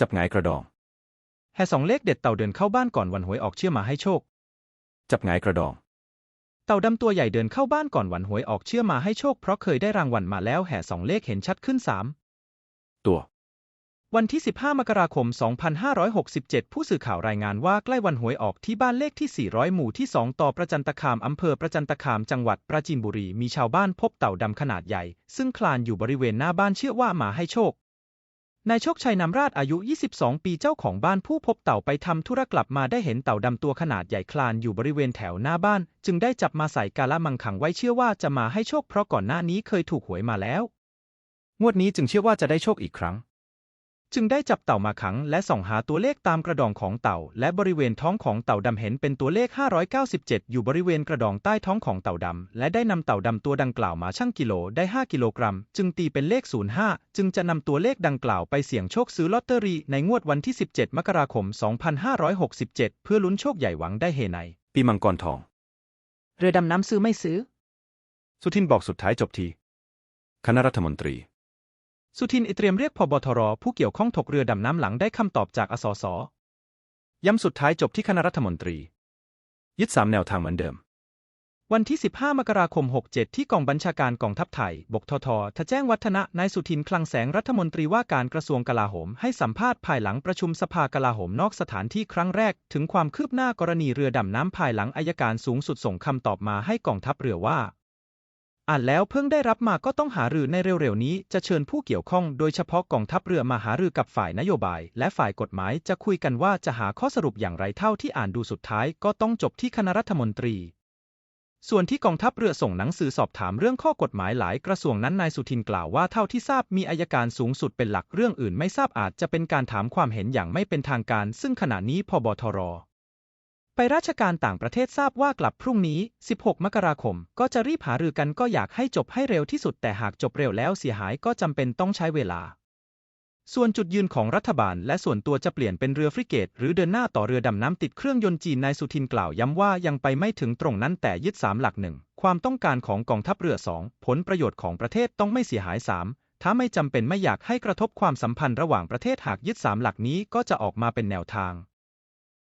จับหงายกระดอง แห่สองเลขเด็ดเต่าเดินเข้าบ้านก่อนวันหวยออกเชื่อมาให้โชค จับหงายกระดอง เต่าดำตัวใหญ่เดินเข้าบ้านก่อนวันหวยออกเชื่อมาให้โชคเพราะเคยได้รางวัลมาแล้วแห่สองเลขเห็นชัดขึ้นสามตัว วันที่ 15 มกราคม 2567 ผู้สื่อข่าวรายงานว่าใกล้วันหวยออกที่บ้านเลขที่ 400 หมู่ที่ 2 ต่อประจันตคามอำเภอประจันตคามจังหวัดปราจีนบุรีมีชาวบ้านพบเต่าดำขนาดใหญ่ ซึ่งคลานอยู่บริเวณหน้าบ้านเชื่อว่ามาให้โชค นายโชคชัยนำราชอายุ 22 ปีเจ้าของบ้านผู้พบเต่าไปทำธุระกลับมาได้เห็นเต่าดำตัวขนาดใหญ่คลานอยู่บริเวณแถวหน้าบ้าน จึงได้จับมาใส่กาละมังขังไว้เชื่อว่าจะมาให้โชคเพราะก่อนหน้านี้เคยถูกหวยมาแล้ว งวดนี้จึงเชื่อว่าจะได้โชคอีกครั้ง จึงได้จับเต่ามาขังและส่องหาตัวเลขตามกระดองของเต่า และบริเวณท้องของเต่าดำเห็นเป็นตัวเลข 597 อยู่บริเวณกระดองใต้ท้องของเต่าดำ และได้นำเต่าดำตัวดังกล่าวมาชั่งกิโลได้ 5 กิโลกรัม จึงตีเป็นเลข 05 จึงจะนำตัวเลขดังกล่าวไปเสี่ยงโชคซื้อลอตเตอรี่ในงวดวันที่ 17 มกราคม 2567 เพื่อลุ้นโชคใหญ่หวังได้เฮในปีมังกรทอง เรือดำน้ำซื้อไม่ซื้อ สุทินบอกสุดท้ายจบที คณะรัฐมนตรี สุทินอิเตรียมเรียกพบทรผู้เกี่ยวข้องถกเรือดำน้ำหลังได้คำตอบจากอสสย้ำสุดท้ายจบที่คณะรัฐมนตรี ยึดสามแนวทางเหมือนเดิม วันที่ 15 มกราคม 67 ที่กองบัญชาการกองทัพไทย บกทททแจ้งวัฒนะนายสุทินคลังแสงรัฐมนตรีว่าการกระทรวงกลาโหม ให้สัมภาษณ์ภายหลังประชุมสภากลาโหมนอกสถานที่ครั้งแรก ถึงความคืบหน้ากรณีเรือดำน้ำภายหลังอายการสูงสุดส่งคำตอบมาให้กองทัพเรือว่า อ่านแล้วเพิ่งได้รับมาก็ต้องหารือในเร็วๆนี้จะเชิญผู้เกี่ยวข้องโดยเฉพาะกองทัพเรือมาหารือกับฝ่ายนโยบาย และฝ่ายกฎหมายจะคุยกันว่าจะหาข้อสรุปอย่างไรเท่าที่อ่านดูสุดท้ายก็ต้องจบที่คณะรัฐมนตรี ส่วนที่กองทัพเรือส่งหนังสือสอบถามเรื่องข้อกฎหมายหลายกระทรวงนั้นนายสุทินกล่าวว่าเท่าที่ทราบมีอายการสูงสุดเป็นหลักเรื่องอื่นไม่ทราบอาจจะเป็นการถามความเห็นอย่างไม่เป็นทางการ ซึ่งขณะนี้พบทร ไปราชการต่างประเทศทราบว่ากลับพรุ่งนี้ 16 มกราคม ก็จะรีบหารือกันก็อยากให้จบให้เร็วที่สุดแต่หากจบเร็วแล้วเสียหายก็จำเป็นต้องใช้เวลา ส่วนจุดยืนของรัฐบาลและส่วนตัวจะเปลี่ยนเป็นเรือฟริเกต หรือเดินหน้าต่อเรือดำน้ำติดเครื่องยนต์จีนนายสุทินกล่าวย้ำว่ายังไปไม่ถึงตรงนั้นแต่ยึดสามหลักหนึ่งความต้องการของกองทัพเรือสองผลประโยชน์ของประเทศต้องไม่เสียหายสามถ้าไม่จำเป็นไม่อยากให้กระทบความสัมพันธ์ระหว่างประเทศหากยึดสามหลักนี้ก็จะออกมาเป็นแนวทาง